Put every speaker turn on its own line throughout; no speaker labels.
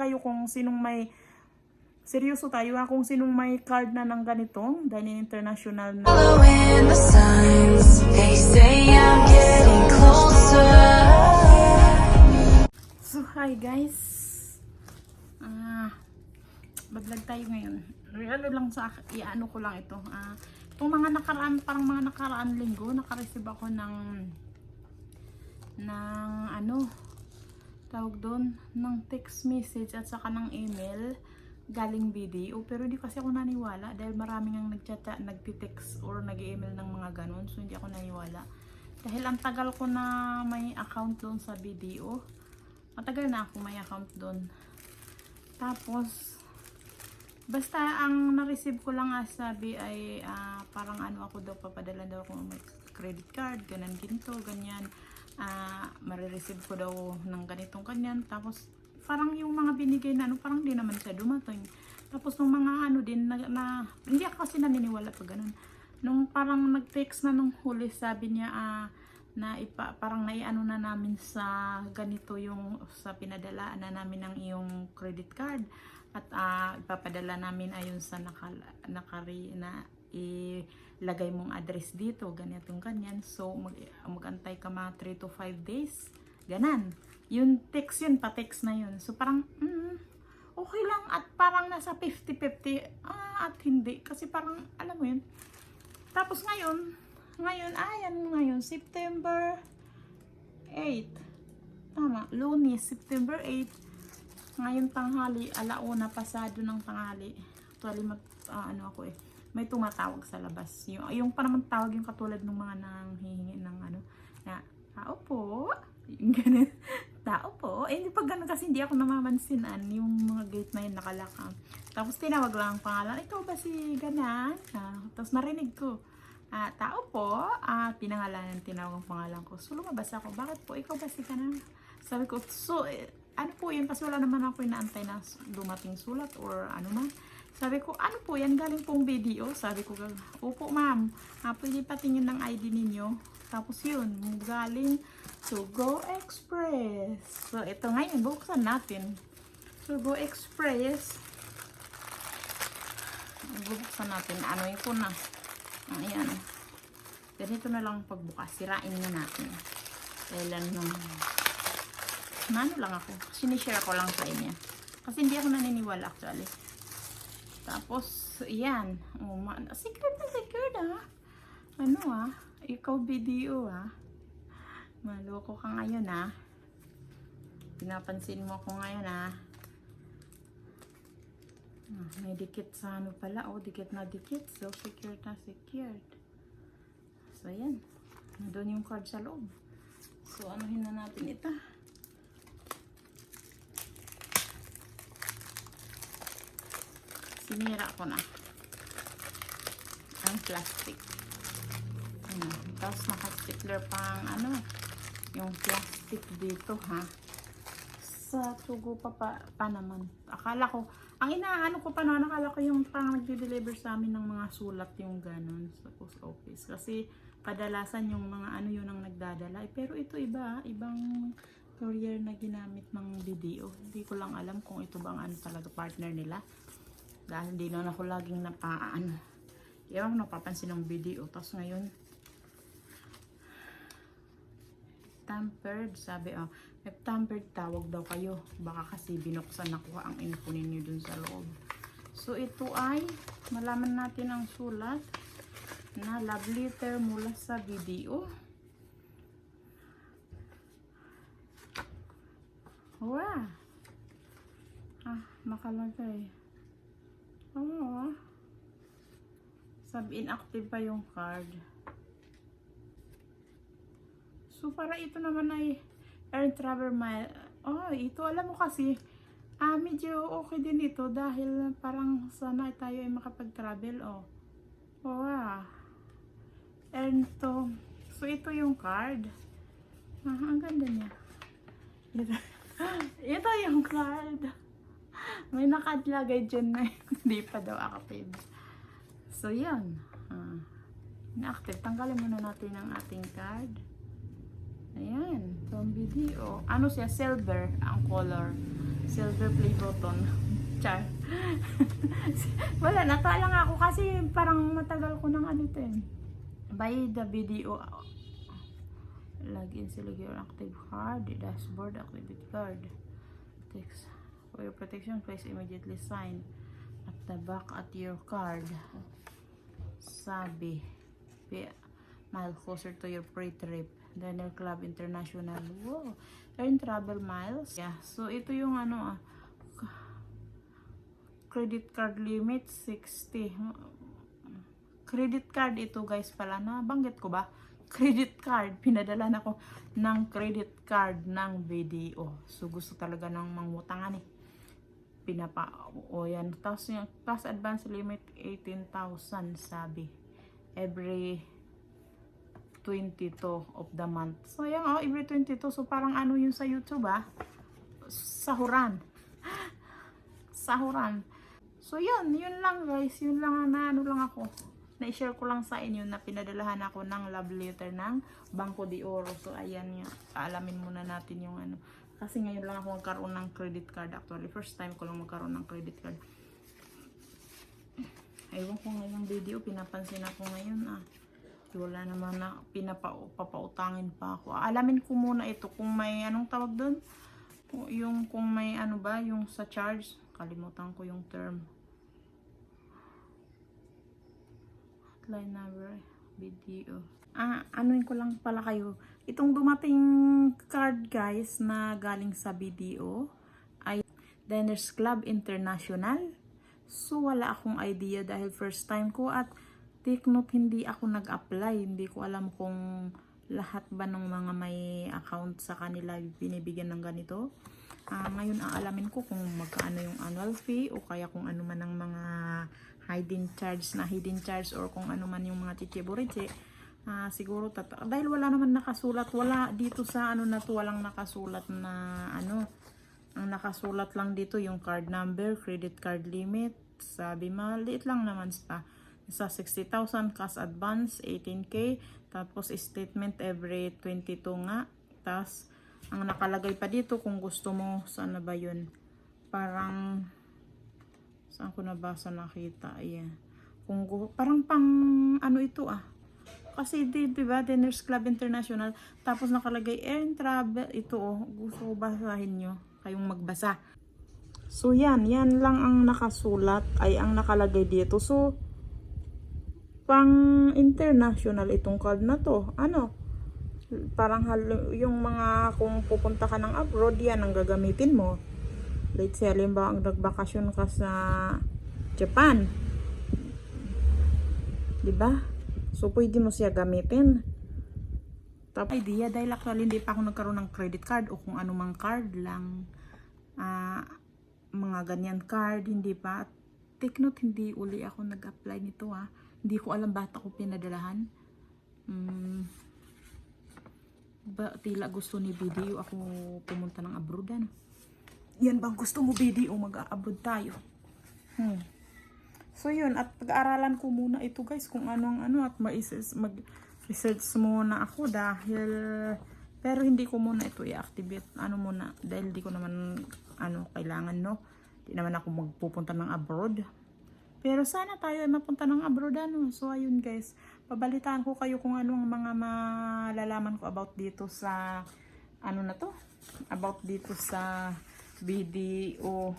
kayo kung sinong may seryoso tayo ha kung sinong may card na ng ganitong Dining International na
Following the signs, they say I'm getting closer.
So, hi guys. Ah, baglag tayo ngayon. Ano lang sa iano ko lang ito. Ah, itong mga nakaraan, parang mga nakaraan linggo, nakareceive ako ng ng ano, tawag doon, ng text message at saka ng email galing video pero di kasi ako naniwala dahil maraming ang nagchat nagti-text or nag-email ng mga ganun. So hindi ako naniwala. Dahil ang tagal ko na may account doon sa video matagal na ako may account doon. Tapos basta ang na-receive ko lang as sabi ay ah, parang ano ako daw papadala daw ako may credit card ganun ginto ganyan ah marireceive ko daw ng ganitong kanyan. Tapos parang yung mga binigay na ano parang di naman siya dumating tapos nung mga ano din na, na hindi ako kasi naniniwala pag ganun. Nung parang nag-text na nung huli sabi niya ah, na ipa, parang naiano na namin sa ganito yung sa pinadala na namin ng iyong credit card. At ah, ipapadala namin ayon sa naka, nakari na ilagay mong address dito ganitong ganyan. So mag, magantay ka mga 3 to 5 days ganan. Yung text yun pa-text na yun. So parang mm, okay lang at parang nasa 50-50 ah, at hindi. Kasi parang alam mo yun. Tapos ngayon ngayon, ayan ngayon, September 8. Tama, lunes, September 8. Ngayon tanghali, alauna, pasado ng tanghali. Actually, mag, ah, ano ako eh, may tumatawag sa labas. Yung, yung pa naman tawag yung katulad ng mga nanghihingi ng ano, na, tao po, ganun, tao po. Eh, hindi pag ganun kasi hindi ako namamansinan yung mga gate na yun nakalakam. Tapos tinawag lang ang pangalan, ikaw ba si ganan? Ah, tapos narinig ko, Ah, tao po, ah, pinangalanan, tinawag ang pangalan ko. So, lumabas ako. Bakit po? Ikaw ba si Kanan? Sabi ko, so, eh, ano po yun? Kasi wala naman ako inaantay na dumating sulat or ano man. Sabi ko, ano po yan? Galing pong video. Sabi ko, opo ma'am. Ah, pwede patingin ng ID ninyo. Tapos yun, galing to Go Express. So, ito ngayon, buksan natin. So, Go Express. Bubuksan natin. Ano yun ko na. Ayan. Ganito na lang pagbukas. Sirain na natin. Kailan nung... Nano lang ako. Sinishare ko lang sa inyo. Kasi hindi ako naniniwala actually. Tapos, yan. Oh, man. Secret na secret ah. Ano ah. Ikaw video ah. Maloko ka ngayon ah. Pinapansin mo ako ngayon ah. Ah, may dikit sa ano pala. Oh, dikit na dikit. So, secured na secured. So, ayan. Nandun yung card sa loob. So, anuhin na natin ito. Sinira ko na. Ang plastic. Ano. Tapos naka-stickler pang ano. Yung plastic dito ha. Sa tugo pa, pa, pa naman. Akala ko, ang inaano ko pa naman, nakala ko yung pang nagde-deliver sa amin ng mga sulat yung ganun sa post office. Kasi kadalasan yung mga ano yun ang nagdadala. Eh, pero ito iba, ibang courier na ginamit ng video. Hindi ko lang alam kung ito bang ano talaga partner nila. Dahil di na ako laging napaano. Ewan ko napapansin ng video. Tapos ngayon, tampered, sabi oh, if tampered, tawag daw kayo. Baka kasi binuksan nakuha ang info ninyo dun sa loob. So, ito ay, malaman natin ang sulat na love letter mula sa video. Wow! Ah, nakalagay. Oo. Sabi, inactive pa yung card. So, para ito naman ay air travel mile. Oh, ito alam mo kasi, ah, medyo okay din ito dahil parang sana tayo ay makapag-travel, oh. Oh, ah. To, so ito yung card. Ah, ang ganda niya. Ito yung card. May nakadlagay dyan na hindi pa daw active. So, yan. Ah, inactive. Tanggalin muna natin ang ating card. Ayan, from video. Ano siya? Silver ang color. Silver play button. Char. Wala, nata lang ako kasi parang matagal ko nang ano ito eh. By the video. Login select your active card, dashboard, activity card. Text. For your protection, please immediately sign at the back at your card. Sabi. Be mile closer to your pre-trip. Daniel Club International. Wow. Earn travel miles. Yeah. So, ito yung ano ah. Credit card limit 60. Credit card ito guys pala. Nabanggit ko ba? Credit card. Pinadala na ko ng credit card ng video. So, gusto talaga ng mangutangan eh pinapa o yan. Tapos yung tapos advance limit 18,000 sabi. Every 22 of the month. So yan oh every 22 so parang ano yun sa YouTube ah? Sahuran. Sahuran. So yun yun lang guys. Yun lang ang na ano lang ako. Na-share ko lang sa inyo na pinadalahan ako ng love letter ng Banco de Oro. So ayan yun alamin muna natin yung ano kasi ngayon lang ako magkaroon ng credit card actually. First time ko lang magkaroon ng credit card. Ewan ko ngayong video, pinapansin ako ngayon ah. Wala naman na pinapapautangin pa ako. Alamin ko muna ito kung may anong tawag doon. Yung kung may ano ba, yung sa charge. Kalimutan ko yung term. Hotline number, video. Ah, anuin ko lang pala kayo. Itong dumating card guys na galing sa video ay Diners Club International. So wala akong idea dahil first time ko at take note hindi ako nag-apply. Hindi ko alam kung lahat ba ng mga may account sa kanila binibigyan ng ganito. Ah, ngayon aalamin ko kung magkaano yung annual fee o kaya kung ano man ang mga hidden charge na hidden charge or kung ano man yung mga chichiburiche. Ah, siguro tata dahil wala naman nakasulat, wala dito sa ano na to, walang nakasulat na ano. Ang nakasulat lang dito yung card number, credit card limit. Sabi maliit lang naman pa. Sa 60,000 cash advance, 18k. Tapos statement every 22 nga. Tapos ang nakalagay pa dito kung gusto mo, saan na ba yun? Parang saan ko nabasa nakita? Ayan. Kung parang pang ano ito ah. Kasi di, di ba, Dinners Club International, tapos nakalagay Air and Travel, ito oh, gusto ko basahin nyo, kayong magbasa. So yan, yan lang ang nakasulat, ay ang nakalagay dito. So, pang international itong card na to. Ano? Parang halo, yung mga, kung pupunta ka ng abroad, yan ang gagamitin mo. Let's say, halimbawa, ang nagbakasyon ka sa Japan. 'di ba? So pwede mo siya gamitin. Tapos idea dahil actually hindi pa ako nagkaroon ng credit card o kung anumang card lang. Ah, mga ganyan card, hindi pa. Take note, hindi uli ako nag-apply nito ah. Hindi ko alam ba't ako pinadalahan. Mm, ba, tila gusto ni BDO ako pumunta ng abroad ano? Yan bang gusto mo BDO mag-abroad tayo? Hmm. So yun, at pag-aaralan ko muna ito guys kung ano ang ano at mag-research muna ako dahil pero hindi ko muna ito i-activate ano muna dahil hindi ko naman ano kailangan no. Hindi naman ako magpupunta ng abroad. Pero sana tayo ay mapunta ng abroad ano. So ayun guys, pabalitaan ko kayo kung ano ang mga malalaman ko about dito sa ano na to? About dito sa BDO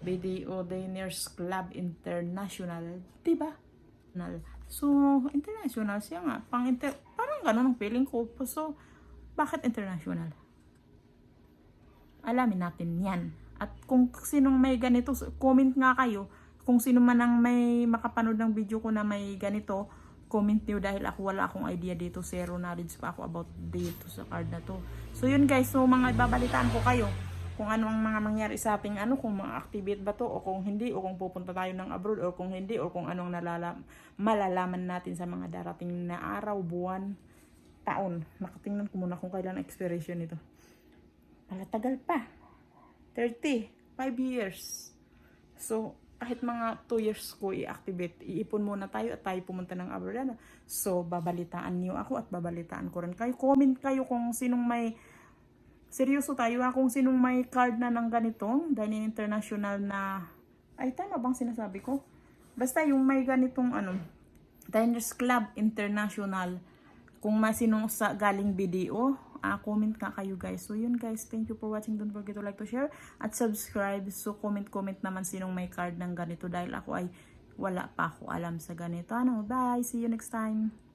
BDO Diners Club International, 'di ba? So, international siya nga. Pang inter parang ganun ang feeling ko. So, bakit international? Alamin natin 'yan. At kung sinong may ganito, comment nga kayo. Kung sino man ang may makapanood ng video ko na may ganito, comment niyo dahil ako wala akong idea dito. Zero knowledge pa ako about dito sa card na to. So yun guys, so mga babalitaan ko kayo kung ano ang mga mangyari sa ating ano, kung mga activate ba to o kung hindi, o kung pupunta tayo ng abroad o kung hindi, o kung anong nalalam, malalaman natin sa mga darating na araw, buwan, taon. Nakatingnan ko muna kung kailan expiration nito. Palatagal pa. 30. 5 years. So, kahit mga 2 years ko i-activate, iipon muna tayo at tayo pumunta ng abroad. ano. So, babalitaan niyo ako at babalitaan ko rin kayo. Comment kayo kung sinong may seryoso tayo ha, kung sinong may card na ng ganito, dahil international na, ay tama bang sinasabi ko? Basta yung may ganitong ano, Diners Club International, kung may sinong sa galing video, ah, comment ka kayo guys. So yun guys, thank you for watching. Don't forget to like to share at subscribe. So comment comment naman sinong may card ng ganito dahil ako ay wala pa ako alam sa ganito. Ano, bye. See you next time.